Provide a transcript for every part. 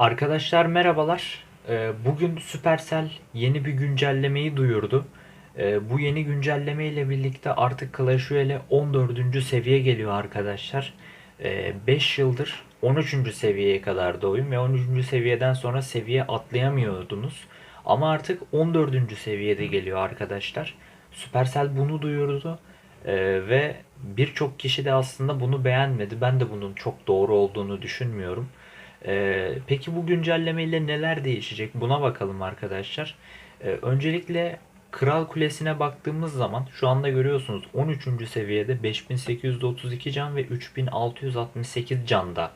Arkadaşlar merhabalar. Ee, Bugün Supercell yeni bir güncellemeyi duyurdu. Ee, Bu yeni güncelleme ile birlikte artık Clash Royale 14. seviye geliyor arkadaşlar. 5 yıldır 13. seviyeye kadar da oyun ve 13. seviyeden sonra seviye atlayamıyordunuz. Ama artık 14. seviyede geliyor arkadaşlar. Supercell bunu duyurdu. Ee, ve birçok kişi de aslında bunu beğenmedi. Ben de bunun çok doğru olduğunu düşünmüyorum. Ee, peki bu güncelleme ile neler değişecek? Buna bakalım arkadaşlar. Ee, öncelikle Kral Kulesi'ne baktığımız zaman şu anda görüyorsunuz 13. seviyede 5832 can ve 3668 canda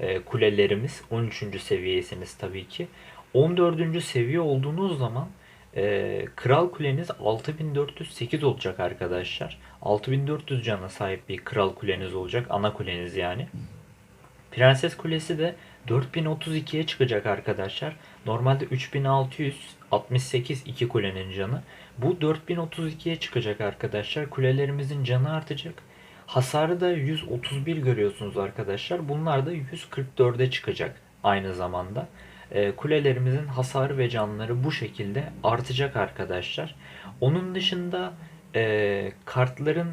e, kulelerimiz. 13. seviyesiniz tabii ki. 14. seviye olduğunuz zaman e, Kral Kuleniz 6408 olacak arkadaşlar. 6400 cana sahip bir Kral Kuleniz olacak. Ana kuleniz yani. Prenses Kulesi de 4032'ye çıkacak arkadaşlar. Normalde 3668 iki kulenin canı. Bu 4032'ye çıkacak arkadaşlar. Kulelerimizin canı artacak. Hasarı da 131 görüyorsunuz arkadaşlar. Bunlar da 144'e çıkacak aynı zamanda. Ee, kulelerimizin hasarı ve canları bu şekilde artacak arkadaşlar. Onun dışında e, kartların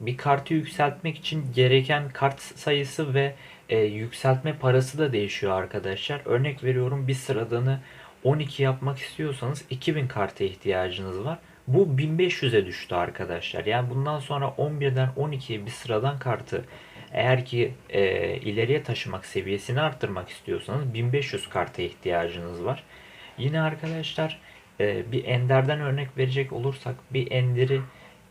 bir kartı yükseltmek için gereken kart sayısı ve e, yükseltme parası da değişiyor arkadaşlar. Örnek veriyorum bir sıradanı 12 yapmak istiyorsanız 2000 karta ihtiyacınız var. Bu 1500'e düştü arkadaşlar. Yani bundan sonra 11'den 12'ye bir sıradan kartı eğer ki e, ileriye taşımak seviyesini arttırmak istiyorsanız 1500 karta ihtiyacınız var. Yine arkadaşlar e, bir enderden örnek verecek olursak bir enderi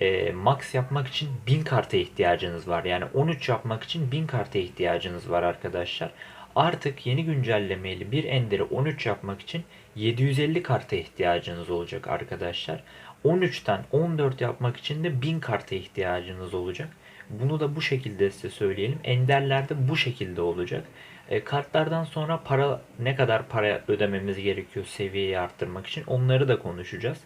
e, max yapmak için 1000 karta ihtiyacınız var. Yani 13 yapmak için 1000 karta ihtiyacınız var arkadaşlar. Artık yeni güncellemeyle bir enderi 13 yapmak için 750 karta ihtiyacınız olacak arkadaşlar. 13'ten 14 yapmak için de 1000 karta ihtiyacınız olacak. Bunu da bu şekilde size söyleyelim. Enderlerde bu şekilde olacak. E, kartlardan sonra para ne kadar para ödememiz gerekiyor seviyeyi arttırmak için onları da konuşacağız.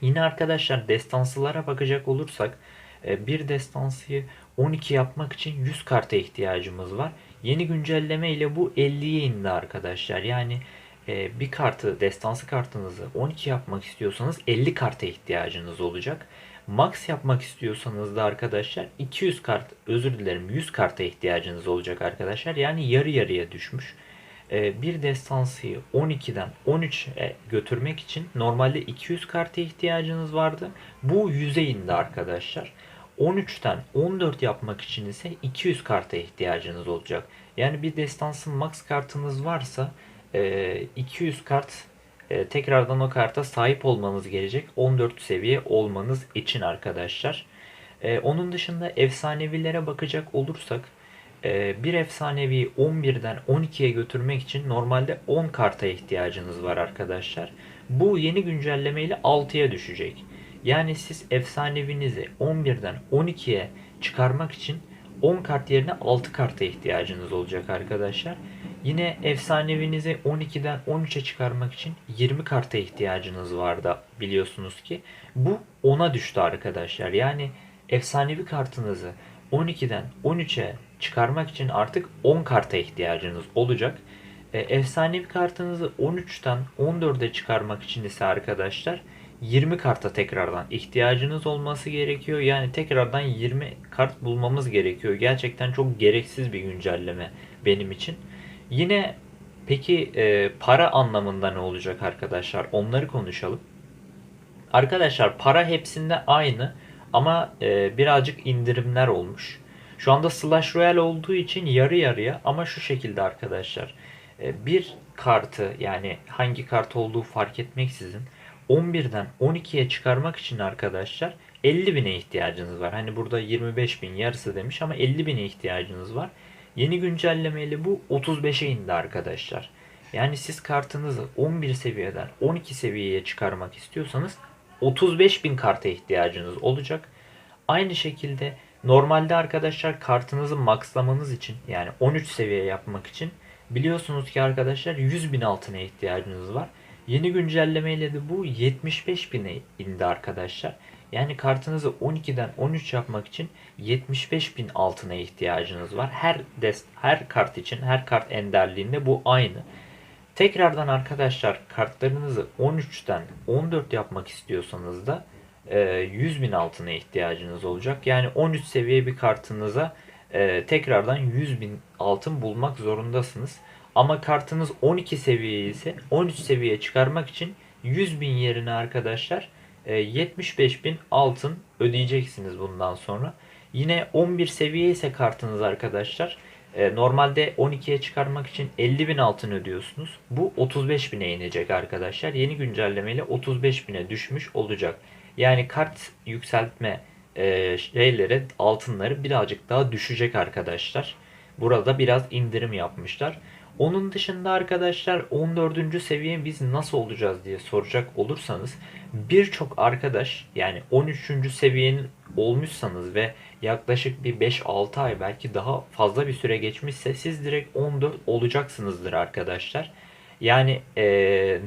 Yine arkadaşlar destansılara bakacak olursak e, bir destansıyı 12 yapmak için 100 karta ihtiyacımız var. Yeni güncelleme ile bu 50'ye indi arkadaşlar. Yani e, bir kartı destansı kartınızı 12 yapmak istiyorsanız 50 karta ihtiyacınız olacak. Max yapmak istiyorsanız da arkadaşlar 200 kart özür dilerim 100 karta ihtiyacınız olacak arkadaşlar. Yani yarı yarıya düşmüş. Ee, bir destansıyı 12'den 13'e götürmek için normalde 200 karta ihtiyacınız vardı. Bu 100'e indi arkadaşlar. 13'ten 14 yapmak için ise 200 karta ihtiyacınız olacak. Yani bir destansın max kartınız varsa 200 e, kart e, tekrardan o karta sahip olmanız gerekecek. 14 seviye olmanız için arkadaşlar. E, onun dışında efsanevilere bakacak olursak bir efsanevi 11'den 12'ye götürmek için normalde 10 karta ihtiyacınız var arkadaşlar. Bu yeni güncelleme ile 6'ya düşecek. Yani siz efsanevinizi 11'den 12'ye çıkarmak için 10 kart yerine 6 karta ihtiyacınız olacak arkadaşlar. Yine efsanevinizi 12'den 13'e çıkarmak için 20 karta ihtiyacınız vardı biliyorsunuz ki. Bu 10'a düştü arkadaşlar. Yani efsanevi kartınızı 12'den 13'e çıkarmak için artık 10 karta ihtiyacınız olacak. E, efsanevi kartınızı 13'ten 14'e çıkarmak için ise arkadaşlar 20 karta tekrardan ihtiyacınız olması gerekiyor. Yani tekrardan 20 kart bulmamız gerekiyor. Gerçekten çok gereksiz bir güncelleme benim için. Yine peki e, para anlamında ne olacak arkadaşlar? Onları konuşalım. Arkadaşlar para hepsinde aynı ama e, birazcık indirimler olmuş. Şu anda Slash Royale olduğu için yarı yarıya ama şu şekilde arkadaşlar. E, bir kartı yani hangi kart olduğu fark etmeksizin 11'den 12'ye çıkarmak için arkadaşlar 50 bine ihtiyacınız var. Hani burada 25 bin yarısı demiş ama 50 bine ihtiyacınız var. Yeni güncellemeyle bu 35'e indi arkadaşlar. Yani siz kartınızı 11 seviyeden 12 seviyeye çıkarmak istiyorsanız 35 bin karta ihtiyacınız olacak. Aynı şekilde Normalde arkadaşlar kartınızı maxlamanız için yani 13 seviye yapmak için biliyorsunuz ki arkadaşlar 100 bin altına ihtiyacınız var. Yeni güncellemeyle de bu 75 bine indi arkadaşlar. Yani kartınızı 12'den 13 yapmak için 75 bin altına ihtiyacınız var. Her dest her kart için, her kart enderliğinde bu aynı. Tekrardan arkadaşlar kartlarınızı 13'ten 14 yapmak istiyorsanız da 100 bin altına ihtiyacınız olacak. Yani 13 seviye bir kartınıza e, tekrardan 100 bin altın bulmak zorundasınız. Ama kartınız 12 seviye ise 13 seviye çıkarmak için 100 bin yerine arkadaşlar e, 75 bin altın ödeyeceksiniz bundan sonra. Yine 11 seviye ise kartınız arkadaşlar e, normalde 12'ye çıkarmak için 50 bin altın ödüyorsunuz. Bu 35 bine inecek arkadaşlar. Yeni güncellemeyle 35 bine düşmüş olacak. Yani kart yükseltme e, şeyleri altınları birazcık daha düşecek arkadaşlar. Burada biraz indirim yapmışlar. Onun dışında arkadaşlar 14. seviye biz nasıl olacağız diye soracak olursanız birçok arkadaş yani 13. seviyenin olmuşsanız ve yaklaşık bir 5-6 ay belki daha fazla bir süre geçmişse siz direkt 14 olacaksınızdır arkadaşlar. Yani e,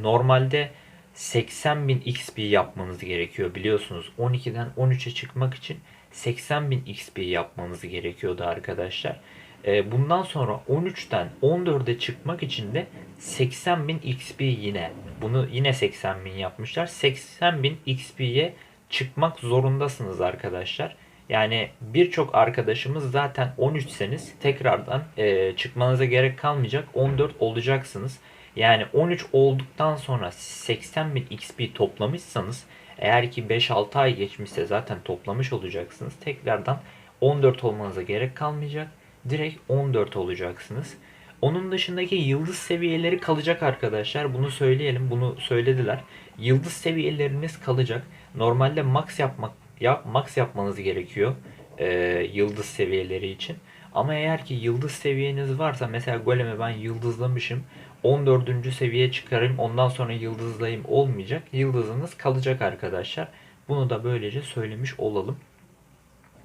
normalde normalde 80.000 XP yapmanız gerekiyor biliyorsunuz. 12'den 13'e çıkmak için 80.000 XP yapmanız gerekiyordu arkadaşlar. Ee, bundan sonra 13'ten 14'e çıkmak için de 80.000 XP yine. Bunu yine 80.000 yapmışlar. 80.000 XP'ye çıkmak zorundasınız arkadaşlar. Yani birçok arkadaşımız zaten 13'seniz tekrardan e, çıkmanıza gerek kalmayacak. 14 olacaksınız. Yani 13 olduktan sonra 80 bin XP toplamışsanız eğer ki 5-6 ay geçmişse zaten toplamış olacaksınız. Tekrardan 14 olmanıza gerek kalmayacak. Direkt 14 olacaksınız. Onun dışındaki yıldız seviyeleri kalacak arkadaşlar. Bunu söyleyelim. Bunu söylediler. Yıldız seviyeleriniz kalacak. Normalde max yapmak ya max yapmanız gerekiyor. E, yıldız seviyeleri için. Ama eğer ki yıldız seviyeniz varsa mesela golemi ben yıldızlamışım. 14. seviyeye çıkarayım ondan sonra yıldızlayayım olmayacak. Yıldızınız kalacak arkadaşlar. Bunu da böylece söylemiş olalım.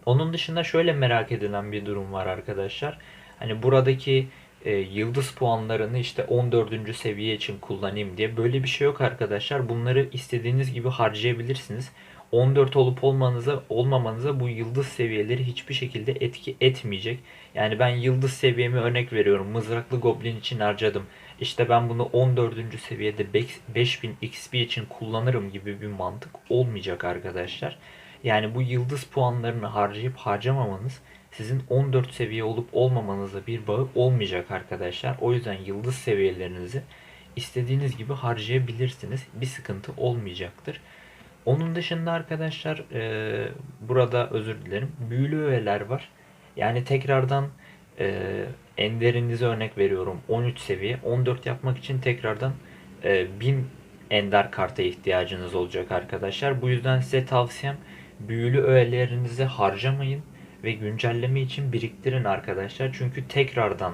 Onun dışında şöyle merak edilen bir durum var arkadaşlar. Hani buradaki e, yıldız puanlarını işte 14. seviye için kullanayım diye böyle bir şey yok arkadaşlar. Bunları istediğiniz gibi harcayabilirsiniz. 14 olup olmanıza olmamanıza bu yıldız seviyeleri hiçbir şekilde etki etmeyecek. Yani ben yıldız seviyemi örnek veriyorum. Mızraklı goblin için harcadım. İşte ben bunu 14. seviyede 5000 XP için kullanırım gibi bir mantık olmayacak arkadaşlar. Yani bu yıldız puanlarını harcayıp harcamamanız sizin 14 seviye olup olmamanızla bir bağı olmayacak arkadaşlar. O yüzden yıldız seviyelerinizi istediğiniz gibi harcayabilirsiniz. Bir sıkıntı olmayacaktır. Onun dışında arkadaşlar e, burada özür dilerim. Büyülü öğeler var. Yani tekrardan e, enderinize örnek veriyorum. 13 seviye. 14 yapmak için tekrardan e, 1000 ender karta ihtiyacınız olacak arkadaşlar. Bu yüzden size tavsiyem büyülü öğelerinizi harcamayın ve güncelleme için biriktirin arkadaşlar. Çünkü tekrardan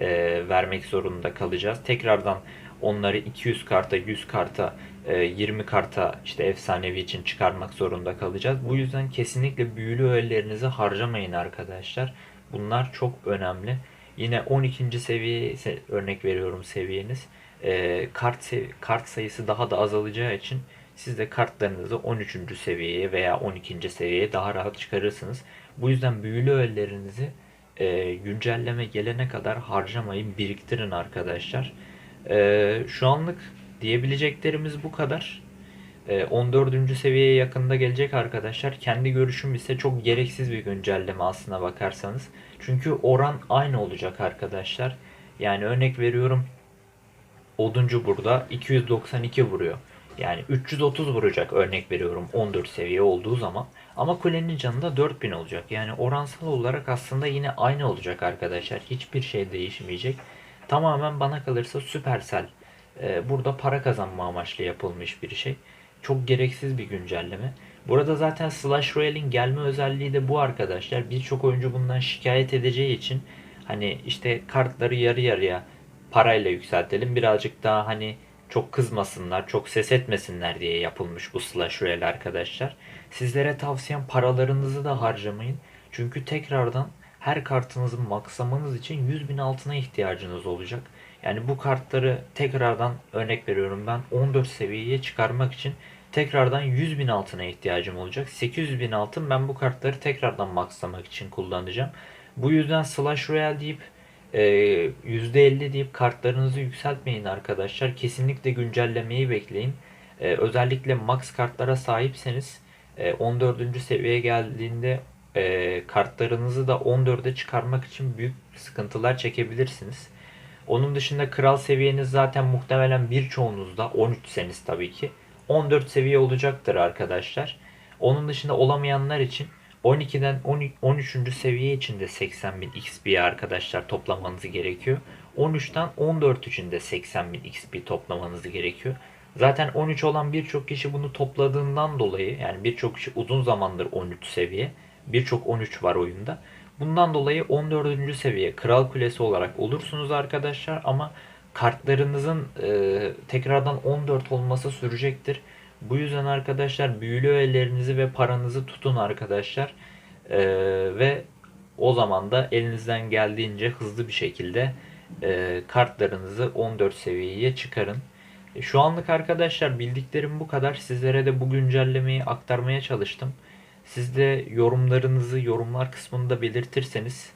e, vermek zorunda kalacağız. Tekrardan onları 200 karta, 100 karta, 20 e, karta işte efsanevi için çıkarmak zorunda kalacağız. Bu yüzden kesinlikle büyülü öğelerinizi harcamayın arkadaşlar. Bunlar çok önemli. Yine 12. seviye örnek veriyorum seviyeniz. E, kart sev kart sayısı daha da azalacağı için siz de kartlarınızı 13. seviyeye veya 12. seviyeye daha rahat çıkarırsınız. Bu yüzden büyülü öğelerinizi e, güncelleme gelene kadar harcamayın, biriktirin arkadaşlar. E, şu anlık diyebileceklerimiz bu kadar. E, 14. seviyeye yakında gelecek arkadaşlar. Kendi görüşüm ise çok gereksiz bir güncelleme aslına bakarsanız. Çünkü oran aynı olacak arkadaşlar. Yani örnek veriyorum Oduncu burada 292 vuruyor. Yani 330 vuracak örnek veriyorum 14 seviye olduğu zaman. Ama kulenin canı da 4000 olacak. Yani oransal olarak aslında yine aynı olacak arkadaşlar. Hiçbir şey değişmeyecek. Tamamen bana kalırsa Supercell e, burada para kazanma amaçlı yapılmış bir şey. Çok gereksiz bir güncelleme. Burada zaten Slash Royale'in gelme özelliği de bu arkadaşlar. Birçok oyuncu bundan şikayet edeceği için hani işte kartları yarı yarıya parayla yükseltelim. Birazcık daha hani çok kızmasınlar, çok ses etmesinler diye yapılmış bu Slash Royale arkadaşlar. Sizlere tavsiyem paralarınızı da harcamayın. Çünkü tekrardan her kartınızı maksamanız için 100 bin altına ihtiyacınız olacak. Yani bu kartları tekrardan örnek veriyorum ben 14 seviyeye çıkarmak için tekrardan 100 bin altına ihtiyacım olacak. 800 bin altın ben bu kartları tekrardan maxlamak için kullanacağım. Bu yüzden Slash Royale deyip e, %50 deyip kartlarınızı yükseltmeyin arkadaşlar. Kesinlikle güncellemeyi bekleyin. E, özellikle max kartlara sahipseniz e, 14. seviyeye geldiğinde e, kartlarınızı da 14'e çıkarmak için büyük sıkıntılar çekebilirsiniz. Onun dışında kral seviyeniz zaten muhtemelen birçoğunuzda 13'seniz tabii ki 14 seviye olacaktır arkadaşlar. Onun dışında olamayanlar için 12'den 13. seviye için de 80 bin XP arkadaşlar toplamanız gerekiyor. 13'ten 14 için de 80 bin XP toplamanız gerekiyor. Zaten 13 olan birçok kişi bunu topladığından dolayı yani birçok kişi uzun zamandır 13 seviye. Birçok 13 var oyunda. Bundan dolayı 14. seviye Kral Kulesi olarak olursunuz arkadaşlar ama kartlarınızın e, tekrardan 14 olması sürecektir. Bu yüzden arkadaşlar büyülü öğelerinizi ve paranızı tutun arkadaşlar. E, ve o zaman da elinizden geldiğince hızlı bir şekilde e, kartlarınızı 14 seviyeye çıkarın. E, Şu anlık arkadaşlar bildiklerim bu kadar. Sizlere de bu güncellemeyi aktarmaya çalıştım. Siz de yorumlarınızı yorumlar kısmında belirtirseniz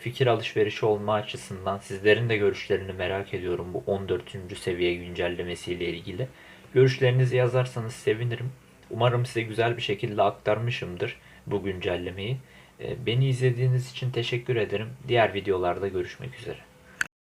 fikir alışverişi olma açısından sizlerin de görüşlerini merak ediyorum bu 14. seviye güncellemesiyle ilgili. Görüşlerinizi yazarsanız sevinirim. Umarım size güzel bir şekilde aktarmışımdır bu güncellemeyi. E, Beni izlediğiniz için teşekkür ederim. Diğer videolarda görüşmek üzere.